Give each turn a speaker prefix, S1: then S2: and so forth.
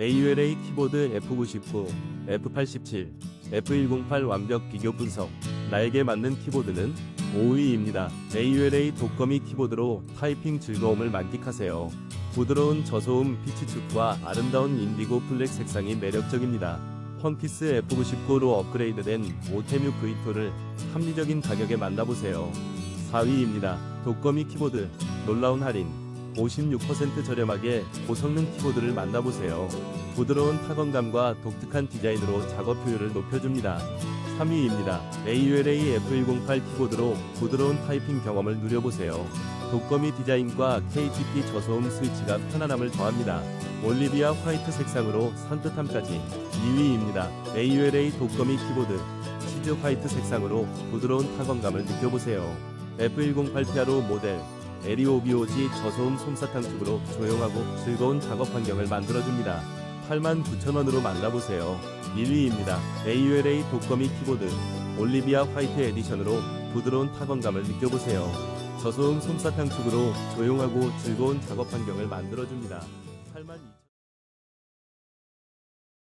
S1: AULA 키보드 F99, F87, F108 완벽 비교 분석. 나에게 맞는 키보드는 5위입니다. AULA 독거미 키보드로 타이핑 즐거움을 만끽하세요. 부드러운 저소음 피치축과 아름다운 인디고 블랙 색상이 매력적입니다. 펑키스 F99로 업그레이드된 오테뮤 V2를 합리적인 가격에 만나보세요. 4위입니다. 독거미 키보드 놀라운 할인 56% 저렴하게 고성능 키보드를 만나보세요. 부드러운 타건감과 독특한 디자인으로 작업 효율을 높여줍니다. 3위입니다. AULA F108 키보드로 부드러운 타이핑 경험을 누려보세요. 독거미 디자인과 KTP 저소음 스위치가 편안함을 더합니다. 올리비아 화이트 색상으로 산뜻함까지 2위입니다. AULA 독거미 키보드 치즈 화이트 색상으로 부드러운 타건감을 느껴보세요. F108 피아로 모델 에리오비오지 저소음 솜사탕 축으로 조용하고 즐거운 작업 환경을 만들어줍니다. 89,000원으로 만나보세요. 1위입니다. AULA 독거미 키보드 올리비아 화이트 에디션으로 부드러운 타건감을 느껴보세요. 저소음 솜사탕 축으로 조용하고 즐거운 작업 환경을 만들어줍니다. 82,000원